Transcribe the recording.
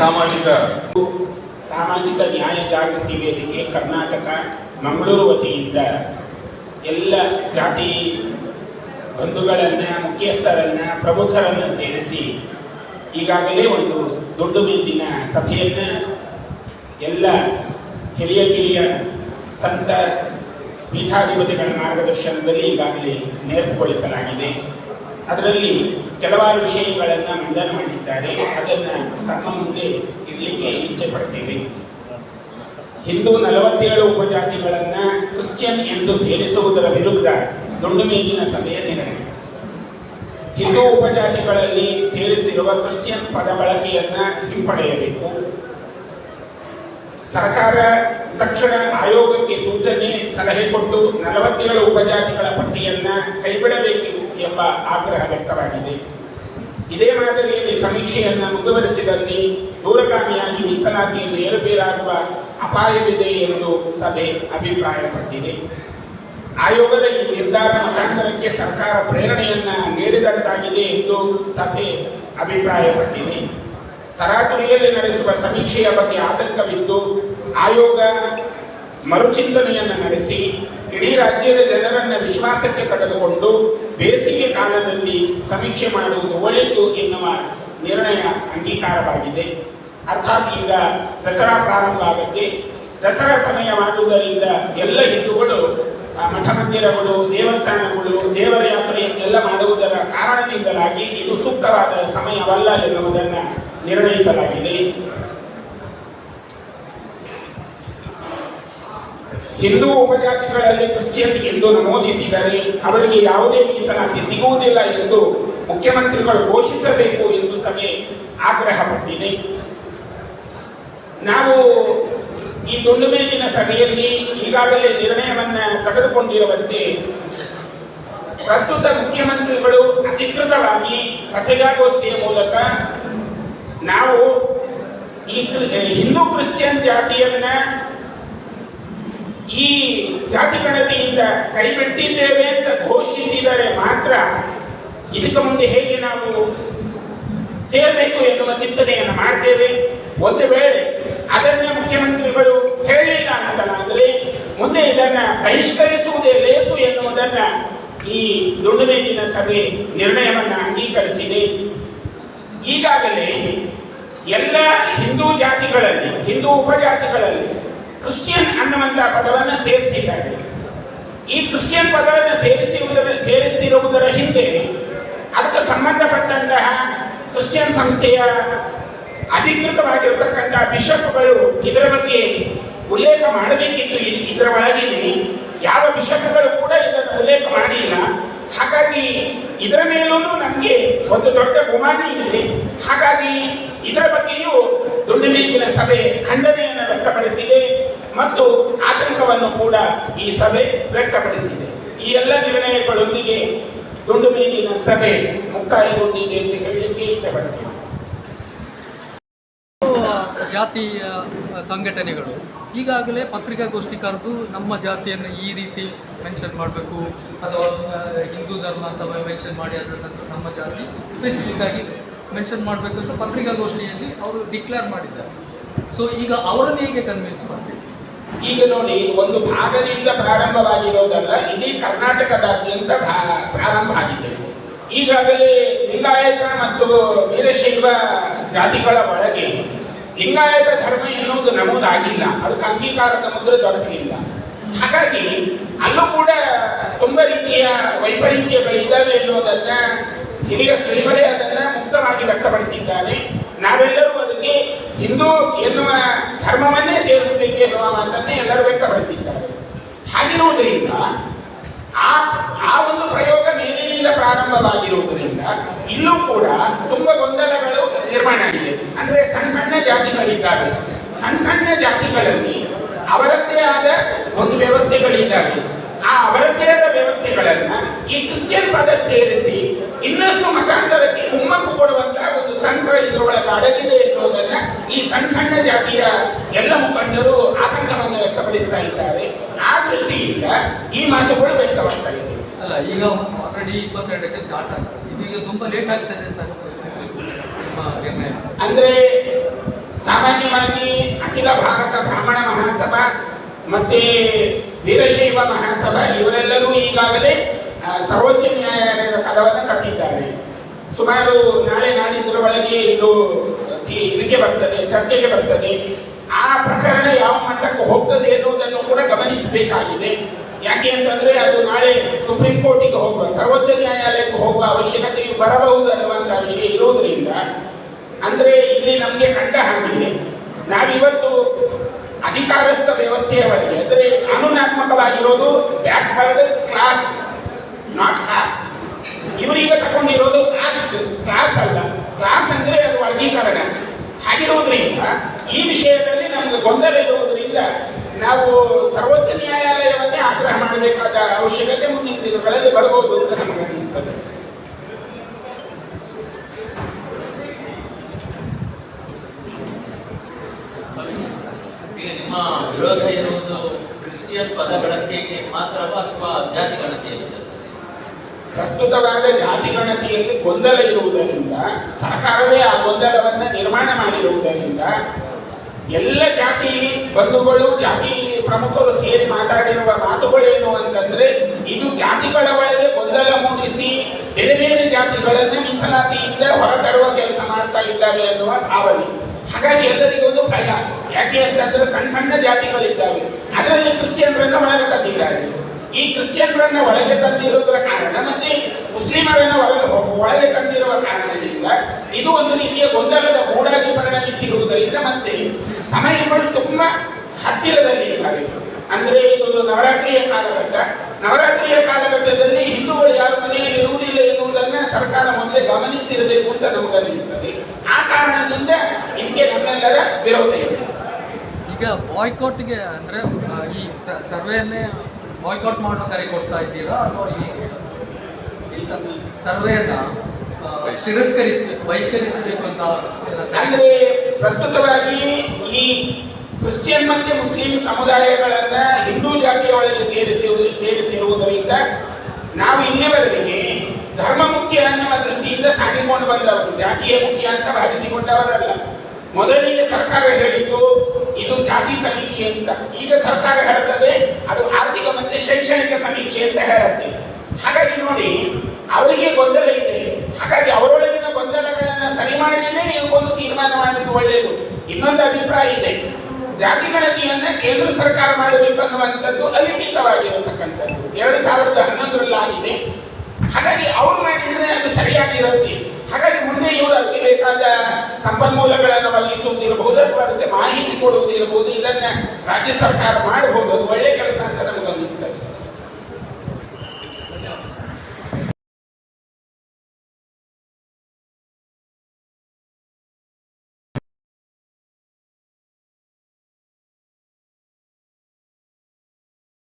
ಸಾಮಾಜಿಕ ಸಾಮಾಜಿಕ ನ್ಯಾಯ ಜಾಗೃತಿ ವೇದಿಕೆ ಕರ್ನಾಟಕ ಮಂಗಳೂರು ವತಿಯಿಂದ ಎಲ್ಲ ಜಾತಿ ಬಂಧುಗಳನ್ನು, ಮುಖ್ಯಸ್ಥರನ್ನು, ಪ್ರಮುಖರನ್ನು ಸೇರಿಸಿ ಈಗಾಗಲೇ ಒಂದು ದೊಡ್ಡ ಮೇಜಿನ ಸಭೆಯನ್ನು ಎಲ್ಲ ಹಿರಿಯ ಕಿರಿಯ ಸಂತ ಪೀಠಾಧಿಪತಿಗಳ ಮಾರ್ಗದರ್ಶನದಲ್ಲಿ ಈಗಾಗಲೇ ನೇರ್ಪುಗೊಳಿಸಲಾಗಿದೆ ಅದರಲ್ಲಿ ಕೆಲವಾರು ವಿಷಯಗಳನ್ನು ಮಂಡನ ಮಾಡಿದ್ದಾರೆ. ಅದನ್ನು ತಮ್ಮ ಮುಂದೆ ಇರಲಿಕ್ಕೆ ಇಚ್ಛೆ ಪಡ್ತೇವೆ. ಹಿಂದೂ ನಲವತ್ತೇಳು ಉಪಜಾತಿಗಳನ್ನ ಕ್ರಿಶ್ಚಿಯನ್ ಎಂದು ಸೇರಿಸುವುದರ ವಿರುದ್ಧ ದೊಂಡು ಮೇಲಿನ ಸಭೆಯ ನಿರ್ಣಯ ಹಿಂದೂ ಉಪಜಾತಿಗಳಲ್ಲಿ ಸೇರಿಸಿರುವ ಕ್ರಿಶ್ಚಿಯನ್ ಪದ ಬಳಕೆಯನ್ನ ಹಿಂಪಡೆಯಬೇಕು. ಸರ್ಕಾರ ತಕ್ಷಣ ಆಯೋಗಕ್ಕೆ ಸೂಚನೆ, ಸಲಹೆ ಕೊಟ್ಟು ನಲವತ್ತೇಳು ಉಪಜಾತಿಗಳ ಪಟ್ಟಿಯನ್ನ ಕೈಬಿಡಬೇಕು ಎಂಬ ಆಗ್ರಹ ವ್ಯಕ್ತವಾಗಿದೆ. ಇದೇ ಮಾದರಿಯಲ್ಲಿ ಸಮೀಕ್ಷೆಯನ್ನು ಮುಂದುವರೆಸಿದಲ್ಲಿ ದೂರಗಾಮಿಯಾಗಿ ಮೀಸಲಾತಿಯನ್ನು ಏರುಪೇರಾಗುವ ಅಪಾಯವಿದೆ ಎಂದು ಸಭೆ ಅಭಿಪ್ರಾಯಪಟ್ಟಿದೆ. ಆಯೋಗದ ಈ ನಿರ್ಧಾರ ಮತಾಂತರಕ್ಕೆ ಸರ್ಕಾರ ಪ್ರೇರಣೆಯನ್ನ ನೀಡಿದಂತಾಗಿದೆ ಎಂದು ಸಭೆ ಅಭಿಪ್ರಾಯಪಟ್ಟಿದೆ. ತರಾತುರಿಯಲ್ಲಿ ನಡೆಸುವ ಸಮೀಕ್ಷೆಯ ಬಗ್ಗೆ ಆತಂಕವಿದ್ದು, ಆಯೋಗ ಮರುಚಿಂತನೆಯನ್ನು ನಡೆಸಿ ಇಡೀ ರಾಜ್ಯದ ಜನರನ್ನ ವಿಶ್ವಾಸಕ್ಕೆ ಕರೆದುಕೊಂಡು ಬೇಸಿಗೆ ಕಾಲದಲ್ಲಿ ಸಮೀಕ್ಷೆ ಮಾಡುವುದು ಒಳಿತು ಎನ್ನುವ ನಿರ್ಣಯ ಅಂಗೀಕಾರವಾಗಿದೆ. ಅರ್ಥಾತ್ ಈಗ ದಸರಾ ಪ್ರಾರಂಭ ಆಗುತ್ತೆ. ದಸರಾ ಸಮಯವಾದುದರಿಂದ ಎಲ್ಲ ಹಿಂದೂಗಳು ಮಠ ಮಂದಿರಗಳು ದೇವಸ್ಥಾನಗಳು ದೇವರ ಎಲ್ಲ ಮಾಡುವುದರ ಕಾರಣದಿಂದಲಾಗಿ ಇದು ಸೂಕ್ತವಾದ ಸಮಯವಲ್ಲ ಎನ್ನುವುದನ್ನು ನಿರ್ಣಯಿಸಲಾಗಿದೆ. ಹಿಂದೂ ಉಪಜಾತಿಗಳಲ್ಲಿ ಕ್ರಿಶ್ಚಿಯನ್ ಎಂದು ನಮೂದಿಸಿದರೆ ಅವರಿಗೆ ಯಾವುದೇ ಮೀಸಲಾತಿ ಸಿಗುವುದಿಲ್ಲ ಎಂದು ಮುಖ್ಯಮಂತ್ರಿಗಳು ಘೋಷಿಸಬೇಕು ಎಂದು ಸಭೆ ಆಗ್ರಹಪಟ್ಟಿದೆ ನಾವು ಈ ದುಂಡು ಮೇಜಿನ ಸಭೆಯಲ್ಲಿ ಈಗಾಗಲೇ ನಿರ್ಣಯವನ್ನು ತೆಗೆದುಕೊಂಡಿರುವಂತೆ ಪ್ರಸ್ತುತ ಮುಖ್ಯಮಂತ್ರಿಗಳು ಅಧಿಕೃತವಾಗಿ ಪತ್ರಿಕಾಗೋಷ್ಠಿಯ ಮೂಲಕ ನಾವು ಈ ಹಿಂದೂ ಕ್ರಿಶ್ಚಿಯನ್ ಜಾತಿಯನ್ನ ಈ ಜಾತಿ ಕೈಬಿಟ್ಟಿದ್ದೇವೆ ಅಂತ ಘೋಷಿಸಿದರೆ ಮಾತ್ರ ಇದಕ್ಕೆ ಮುಂದೆ ಹೇಗೆ ನಾವು ಸೇರಬೇಕು ಎನ್ನುವ ಚಿಂತನೆಯನ್ನು ಮಾಡ್ತೇವೆ. ಒಂದು ವೇಳೆ ಅದನ್ನ ಮುಖ್ಯಮಂತ್ರಿಗಳು ಹೇಳಿಲ್ಲ ಅಂತನಾದ್ರೆ ಮುಂದೆ ಇದನ್ನ ಬಹಿಷ್ಕರಿಸುವುದೇ ಲೇಸು ಎನ್ನುವುದನ್ನ ಈ ದೊಡ್ಡ ಮೇಜಿನ ಸಭೆ ನಿರ್ಣಯವನ್ನ ಅಂಗೀಕರಿಸಿದೆ. ಈಗಾಗಲೇ ಎಲ್ಲ ಹಿಂದೂ ಜಾತಿಗಳಲ್ಲಿ, ಹಿಂದೂ ಉಪಜಾತಿಗಳಲ್ಲಿ ಕ್ರಿಶ್ಚಿಯನ್ ಅನ್ನುವಂತಹ ಪದವನ್ನು ಈ ಕ್ರಿಶ್ಚಿಯನ್ ಪದವನ್ನು ಸೇರಿಸಿರುವುದರ ಸೇರಿಸಿರುವುದರ ಹಿಂದೆ ಅದಕ್ಕೆ ಸಂಬಂಧಪಟ್ಟಂತಹ ಕ್ರಿಶ್ಚಿಯನ್ ಸಂಸ್ಥೆಯ ಅಧಿಕೃತವಾಗಿರತಕ್ಕಂತಹ ಬಿಷಪ್ಗಳು ಇದರ ಬಗ್ಗೆ ಉಲ್ಲೇಖ ಮಾಡಬೇಕಿತ್ತು. ಇದರ ಒಳಗೇನೆ ಯಾವ ಬಿಷಪ್ಗಳು ಕೂಡ ಇದನ್ನು ಉಲ್ಲೇಖ ಮಾಡಿಲ್ಲ. ಹಾಗಾಗಿ ಇದರ ಮೇಲೂ ನಮಗೆ ಒಂದು ದೊಡ್ಡ ಗುಮಾನಿ ಇದೆ. ಹಾಗಾಗಿ ಇದರ ಬಗ್ಗೆಯೂ ದುಂಡಿಮೇಜಿನ ಮೇಜಿನ ಸಭೆ ಖಂಡನೆಯನ್ನು ವ್ಯಕ್ತಪಡಿಸಿದೆ. ಮತ್ತು ಆತಂಕವನ್ನು ಕೂಡ ಈ ಸಭೆ ವ್ಯಕ್ತಪಡಿಸಿದೆ. ಈ ಎಲ್ಲ ನಿರ್ಣಯಗಳೊಂದಿಗೆ ದುಂಡು ಮೇಲಿನ ಸಭೆ ಮುಕ್ತಾಯಗೊಂಡಿದೆ ಎಂದು ಹೇಳಲಿಕ್ಕೆ ಇಚ್ಛೆ ಜಾತಿಯ ಸಂಘಟನೆಗಳು ಈಗಾಗಲೇ ಪತ್ರಿಕಾಗೋಷ್ಠಿ ಕರೆದು ನಮ್ಮ ಜಾತಿಯನ್ನು ಈ ರೀತಿ ಮೆನ್ಷನ್ ಮಾಡಬೇಕು ಅಥವಾ ಹಿಂದೂ ಧರ್ಮ ಅಥವಾ ಮೆನ್ಷನ್ ಮಾಡಿ ಅದರ ನಂತರ ನಮ್ಮ ಜಾತಿ ಸ್ಪೆಸಿಫಿಕ್ ಆಗಿ ಮೆನ್ಷನ್ ಮಾಡಬೇಕು ಅಂತ ಪತ್ರಿಕಾಗೋಷ್ಠಿಯಲ್ಲಿ ಅವರು ಡಿಕ್ಲೇರ್ ಮಾಡಿದ್ದಾರೆ. ಸೊ ಈಗ ಅವರನ್ನು ಹೇಗೆ ಕನ್ವಿನ್ಸ್ ಮಾಡ್ತೀವಿ ಈಗ ನೋಡಿ ಒಂದು ಭಾಗದಿಂದ ಪ್ರಾರಂಭವಾಗಿರೋದಲ್ಲ, ಇಡೀ ಕರ್ನಾಟಕದಾದ್ಯಂತ ಪ್ರಾರಂಭ ಆಗಿದೆ. ಈಗಾಗಲೇ ಲಿಂಗಾಯತ ಮತ್ತು ವೀರಶೈವ ಜಾತಿಗಳ ಒಳಗೆ ಲಿಂಗಾಯತ ಧರ್ಮ ಎನ್ನುವುದು ನಮೂದಾಗಿಲ್ಲ. ಅದಕ್ಕೆ ಅಂಗೀಕಾರದ ಮುದ್ರೆ ದೊರಕಲಿಲ್ಲ. ಹಾಗಾಗಿ ಅಲ್ಲೂ ಕೂಡ ತುಂಬ ರೀತಿಯ ವೈಪರೀತ್ಯಗಳಿದ್ದಾವೆ ಎನ್ನುವುದನ್ನ ಹಿರಿಯ ಶ್ರೀಮರೇ ಅದನ್ನ ಮುಕ್ತವಾಗಿ ವ್ಯಕ್ತಪಡಿಸಿದ್ದಾರೆ. ನಾವೆಲ್ಲರೂ ಅದಕ್ಕೆ ಹಿಂದೂ ಎನ್ನುವ ಧರ್ಮವನ್ನೇ ಸೇರಿಸಬೇಕು ಎನ್ನುವ ಮಾತನ್ನೇ ಎಲ್ಲರೂ ವ್ಯಕ್ತಪಡಿಸಿದ್ದಾರೆ. ಹಾಗಿರುವುದರಿಂದ ಆ ಆ ಒಂದು ಪ್ರಯೋಗ ಮೇಲಿನಿಂದ ಪ್ರಾರಂಭವಾಗಿರುವುದರಿಂದ ಇಲ್ಲೂ ಕೂಡ ತುಂಬಾ ಗೊಂದಲಗಳು ನಿರ್ಮಾಣ ಆಗಿದೆ. ಅಂದ್ರೆ ಸಣ್ಣ ಸಣ್ಣ ಜಾತಿಗಳಿದ್ದಾವೆ. ಸಣ್ಣ ಸಣ್ಣ ಜಾತಿಗಳಲ್ಲಿ ಅವರದ್ದೇ ಆದ ಒಂದು ವ್ಯವಸ್ಥೆಗಳಿದ್ದಾವೆ. ಆ ಅವರದ್ದೇ ಆದ ವ್ಯವಸ್ಥೆಗಳನ್ನ ಈ ಕ್ರಿಶ್ಚಿಯನ್ ಪದ ಸೇರಿಸಿ ಇನ್ನಷ್ಟು ಮತಾಂತರಕ್ಕೆ ಕುಮ್ಮಕ್ಕು ಕೊಡುವಂತಹ ಒಂದು ತಂತ್ರ ಇದರೊಳಗೆ ಅಡಗಿದೆ ಎನ್ನುವುದನ್ನ ಈ ಸಣ್ಣ ಸಣ್ಣ ಜಾತಿಯ ಎಲ್ಲ ಮುಖಂಡರು ಆತಂಕವನ್ನು ವ್ಯಕ್ತಪಡಿಸ್ತಾ ಇದ್ದಾರೆ ಆ ಈ ವ್ಯಕ್ತವಾಗ್ತಾ ಇದೆ. ಅಲ್ಲ ಈಗ ಆಲ್ರೆಡಿ ಇಪ್ಪತ್ತೆರಡಕ್ಕೆ ಸ್ಟಾರ್ಟ್ ಆಗ್ತದೆ ಇದೀಗ ತುಂಬ ಲೇಟ್ ಆಗ್ತದೆ ಅಂತ ನಿರ್ಣಯ. ಅಂದ್ರೆ ಸಾಮಾನ್ಯವಾಗಿ ಅಖಿಲ ಭಾರತ ಬ್ರಾಹ್ಮಣ ಮಹಾಸಭಾ ಮತ್ತೆ ವೀರಶೈವ ಮಹಾಸಭಾ ಇವರೆಲ್ಲರೂ ಈಗಾಗಲೇ ಸರ್ವೋಚ್ಚ ನ್ಯಾಯಾಲಯದ ಪದವನ್ನು ಕಟ್ಟಿದ್ದಾರೆ. ಸುಮಾರು ನಾಳೆ ನಾಡಿದ್ದರ ಒಳಗೆ ಇದು ಇದಕ್ಕೆ ಬರ್ತದೆ ಚರ್ಚೆಗೆ ಬರ್ತದೆ. ಆ ಪ್ರಕರಣ ಯಾವ ಮಟ್ಟಕ್ಕೆ ಹೋಗ್ತದೆ ಎನ್ನುವುದನ್ನು ಕೂಡ ಗಮನಿಸಬೇಕಾಗಿದೆ. ಯಾಕೆ ಅಂತಂದ್ರೆ ಅದು ನಾಳೆ ಸುಪ್ರೀಂ ಕೋರ್ಟಿಗೆ ಹೋಗುವ, ಸರ್ವೋಚ್ಚ ನ್ಯಾಯಾಲಯಕ್ಕೆ ಹೋಗುವ ಅವಶ್ಯಕತೆಯು ಬರಬಹುದು ಅನ್ನುವಂತಹ ವಿಷಯ ಇರೋದ್ರಿಂದ, ಅಂದ್ರೆ ಇಲ್ಲಿ ನಮಗೆ ಕಂಡ ಹಾಗೆ ನಾವಿವತ್ತು ಅಧಿಕಾರಸ್ಥ ವ್ಯವಸ್ಥೆಯ ಬಗ್ಗೆ ಅಂದ್ರೆ ಕಾನೂನಾತ್ಮಕವಾಗಿರೋದು ಬ್ಯಾಕ್ವರ್ಡ್ ಕ್ಲಾಸ್ ನಾಟ್ ಕಾಸ್ಟ್ ಇವರೀಗ ತಗೊಂಡಿರೋದು ಕಾಸ್ಟ್ ಕ್ಲಾಸ್ ಅಲ್ಲ. ಕ್ಲಾಸ್ ಅಂದ್ರೆ ಅದು ವರ್ಗೀಕರಣ. ಹಾಗಿರುವುದರಿಂದ ಈ ವಿಷಯದಲ್ಲಿ ನಮ್ಗೆ ಗೊಂದಲ ಇರುವುದರಿಂದ ನಾವು ಸರ್ವೋಚ್ಚ ನ್ಯಾಯಾಲಯವನ್ನೇ ಆಗ್ರಹ ಮಾಡಬೇಕಾದ ಅವಶ್ಯಕತೆ ಮುಂದಿನ ದಿನಗಳಲ್ಲಿ ಬರಬಹುದು ಅಂತ ನಮಗೆ ಅನಿಸ್ತದೆ ನಿಮ್ಮ ವಿರೋಧ ಇರುವುದು ಕ್ರಿಶ್ಚಿಯನ್ ಪದ ಬಳಕೆಗೆ ಮಾತ್ರವಾ ಅಥವಾ ಜಾತಿ ಗಣತಿಯಲ್ಲಿ ಪ್ರಸ್ತುತವಾದ ಜಾತಿ ಗಣತಿಯಲ್ಲಿ ಗೊಂದಲ ಇರುವುದರಿಂದ ಸರ್ಕಾರವೇ ಆ ಗೊಂದಲವನ್ನ ನಿರ್ಮಾಣ ಮಾಡಿರುವುದರಿಂದ ಎಲ್ಲ ಜಾತಿ ಬಂಧುಗಳು, ಜಾತಿ ಪ್ರಮುಖರು ಸೇರಿ ಮಾತಾಡಿರುವ ಮಾತುಗಳೇನು ಅಂತಂದ್ರೆ, ಇದು ಜಾತಿಗಳ ಒಳಗೆ ಗೊಂದಲ ಮೂಡಿಸಿ ಬೇರೆ ಬೇರೆ ಜಾತಿಗಳನ್ನ ಮೀಸಲಾತಿಯಿಂದ ಹೊರತರುವ ಕೆಲಸ ಮಾಡ್ತಾ ಇದ್ದಾರೆ ಅನ್ನುವ ಭಾವನೆ. ಹಾಗಾಗಿ ಎಲ್ಲರಿಗೂ ಒಂದು ಭಯ. ಯಾಕೆ ಅಂತಂದ್ರೆ ಸಣ್ಣ ಸಣ್ಣ ಜಾತಿಗಳಿದ್ದಾವೆ. ಅದರಲ್ಲಿ ಕ್ರಿಶ್ಚಿಯನ್ರನ್ನ ಒಳಗೆ ತಂದಿದ್ದಾರೆ. ಈ ಕ್ರಿಶ್ಚಿಯನ್ರನ್ನ ಒಳಗೆ ತಂದಿರುವುದರ ಕಾರಣ ಮತ್ತೆ ಮುಸ್ಲಿಮರನ್ನ ಒಳಗೆ ತಂದಿರುವ ಕಾರಣದಿಂದ ಇದು ಒಂದು ರೀತಿಯ ಗೊಂದಲದ ಗೂಡಾಗಿ ಪರಿಣಮಿಸಿರುವುದರಿಂದ ಮತ್ತೆ ಸಮಯಗಳು ತುಂಬಾ ಹತ್ತಿರದಲ್ಲಿ ಇದ್ದಾರೆ ಅಂದ್ರೆ ಇದೊಂದು ನವರಾತ್ರಿಯ ಕಾಲಘಟ್ಟ. ನವರಾತ್ರಿಯ ಕಾಲಘಟ್ಟದಲ್ಲಿ ಹಿಂದೂಗಳು ಯಾರು ಮನೆಯಲ್ಲಿ ಇರುವುದಿಲ್ಲ ಎನ್ನುವುದನ್ನ ಸರ್ಕಾರ ಮೊದಲೇ ಗಮನಿಸಿರಬೇಕು ಅಂತ ನಮಗೆ ಅನ್ನಿಸ್ತದೆ. ಆ ಕಾರಣದಿಂದ ಇದಕ್ಕೆ ನಮ್ಮೆಲ್ಲರ ವಿರೋಧ ಇದೆ. ಈಗ ಬಾಯ್ಕಾಟ್ಗೆ ಅಂದ್ರೆ ಈ ಸರ್ವೆಯನ್ನೇ ಬಾಯ್ಕಾಟ್ ಮಾಡೋ ಕರೆ ಕೊಡ್ತಾ ಇದ್ದೀರಾ ಅಥವಾ ಈ ಸರ್ವೆಯನ್ನ ತಿರಸ್ಕರಿಸಬೇಕು ಬಹಿಷ್ಕರಿಸಬೇಕು ಅಂತ ಅಂದ್ರೆ ಪ್ರಸ್ತುತವಾಗಿ ಈ ಕ್ರಿಶ್ಚಿಯನ್ ಮತ್ತೆ ಮುಸ್ಲಿಂ ಸಮುದಾಯಗಳನ್ನ ಹಿಂದೂ ಜಾತಿಯೊಳಗೆ ಸೇರಿಸಿರುವುದು ಸೇರಿಸಿರುವುದರಿಂದ ನಾವು ಇನ್ನೆವರೆಗೆ ಧರ್ಮ ಮುಖ್ಯ ಅನ್ನುವ ದೃಷ್ಟಿಯಿಂದ ಸಾಗಿಕೊಂಡು ಬಂದವರು, ಜಾತಿಯ ಮುಖ್ಯ ಅಂತ ಭಾವಿಸಿಕೊಂಡವರಲ್ಲ. ಮೊದಲಿಗೆ ಸರ್ಕಾರ ಹೇಳಿತ್ತು ಇದು ಜಾತಿ ಸಮೀಕ್ಷೆ ಅಂತ. ಈಗ ಸರ್ಕಾರ ಮತ್ತೆ ಶೈಕ್ಷಣಿಕ ಸಮೀಕ್ಷೆ ಅಂತ ಹೇಳುತ್ತೆ. ಹಾಗಾಗಿ ನೋಡಿ, ಅವರಿಗೆ ಗೊಂದಲ ಇದೆ. ಹಾಗಾಗಿ ಅವರೊಳಗಿನ ಗೊಂದಲಗಳನ್ನ ಸರಿ ಮಾಡಿದ್ರೆ ಇದಕ್ಕೊಂದು ತೀರ್ಮಾನ ಮಾಡಿದ್ದು ಒಳ್ಳೆಯದು ಇನ್ನೊಂದು ಅಭಿಪ್ರಾಯ ಇದೆ. ಜಾತಿ ಗಣತಿಯನ್ನ ಕೇಂದ್ರ ಸರ್ಕಾರ ಮಾಡಬೇಕು ಅನ್ನುವಂಥದ್ದು ಅಲಿಖಿತವಾಗಿರತಕ್ಕಂಥದ್ದು. ಎರಡು ಸಾವಿರದ ಹನ್ನೊಂದರಲ್ಲಿ ಆಗಿದೆ. ಹಾಗಾಗಿ ಅವ್ರು ಮಾಡಿದ್ರೆ ಅದು ಸರಿಯಾಗಿರುತ್ತೆ. ಹಾಗಾಗಿ ಮುಂದೆ ಇವರು ಅದಕ್ಕೆ ಬೇಕಾದ ಸಂಪನ್ಮೂಲಗಳನ್ನು ಒದಗಿಸುವುದಿರಬಹುದು ಅಥವಾ ಅದಕ್ಕೆ ಮಾಹಿತಿ ಕೊಡುವುದಿರಬಹುದು ಇದನ್ನ ರಾಜ್ಯ ಸರ್ಕಾರ ಮಾಡಬಹುದು ಅದು ಒಳ್ಳೆ ಕೆಲಸ ಅಂತ